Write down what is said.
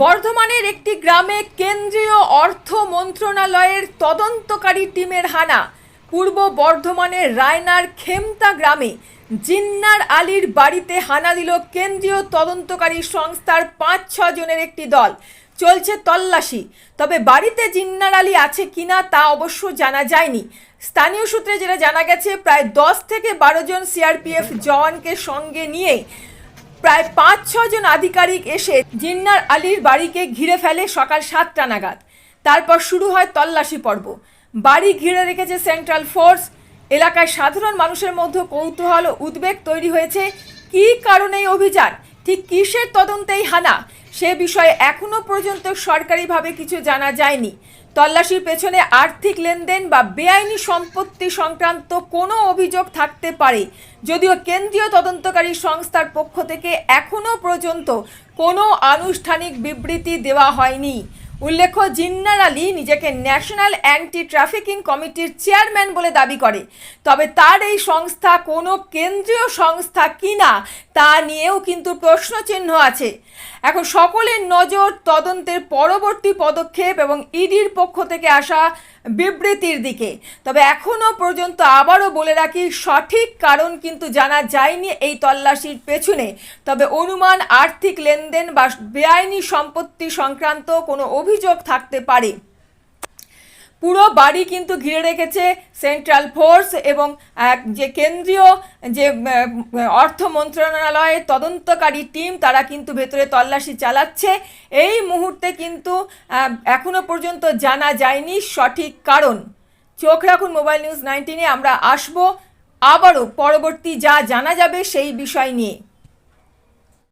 বর্ধমানের একটি গ্রামে কেন্দ্রীয় অর্থ মন্ত্রণালয়ের তদন্তকারী টিমের হানা। পূর্ব বর্ধমানের রায়নার খেমতা গ্রামে জিন্নার আলীর বাড়িতে হানা দিল কেন্দ্রীয় তদন্তকারী সংস্থার পাঁচ, ছ জনের একটি দল। চলছে তল্লাশি। তবে বাড়িতে জিন্নার আলী আছে কিনা তা অবশ্য জানা যায়নি। স্থানীয় সূত্রে যেটা জানা গেছে, প্রায় দশ থেকে বারো জন সিআরপিএফ জওয়ানকে সঙ্গে নিয়ে প্রায় পাঁচ ছজন আধিকারিক এসে জিন্নার আলীর বাড়িকে ঘিরে ফেলে সকাল সাতটা নাগাদ। তারপর শুরু হয় তল্লাশি পর্ব। বাড়ি ঘিরে রেখেছে সেন্ট্রাল ফোর্স। এলাকায় সাধারণ মানুষের মধ্যে কৌতূহল ও উদ্বেগ তৈরি হয়েছে। কি কারণে অভিযান? ঠিক কিসের তদন্তেই হানা? সে বিষয়ে এখনও পর্যন্ত সরকারিভাবে কিছু জানা যায়নি। তল্লাশির পেছনে আর্থিক লেনদেন বা বেআইনি সম্পত্তি সংক্রান্ত কোনো অভিযোগ থাকতে পারে। যদিও কেন্দ্রীয় তদন্তকারী সংস্থার পক্ষ থেকে এখনও পর্যন্ত কোনো আনুষ্ঠানিক বিবৃতি দেওয়া হয়নি। উল্লেখ্য, জিন্নার আলী নিজেকে ন্যাশনাল অ্যান্টি ট্রাফিকিং কমিটির চেয়ারম্যান বলে দাবি করে। তবে তার এই সংস্থা কোনো কেন্দ্রীয় সংস্থা কিনা তা নিয়েও কিন্তু প্রশ্নচিহ্ন আছে। এখন সকলের নজর তদন্তের পরবর্তী পদক্ষেপ এবং ইডির পক্ষ থেকে আসা বিবৃতির দিকে। তবে এখনও পর্যন্ত আবারও বলে রাখি, সঠিক কারণ কিন্তু জানা যায়নি এই তল্লাশির পেছনে। তবে অনুমান, আর্থিক লেনদেন বা বেআইনি সম্পত্তি সংক্রান্ত কোনো অভিযোগ থাকতে পারে। পুরো বাড়ি কিন্তু ঘিরে রেখেছে সেন্ট্রাল ফোর্স এবং যে কেন্দ্রীয়, যে অর্থ মন্ত্রণালয়ের তদন্তকারী টিম তারা কিন্তু ভেতরে তল্লাশি চালাচ্ছে। এই মুহূর্তে কিন্তু এখনও পর্যন্ত জানা যায়নি সঠিক কারণ। চোখ রাখুন মোবাইল নিউজ নাইনটিনে আমরা আসব। আবারও পরবর্তী যা জানা যাবে সেই বিষয় নিয়ে।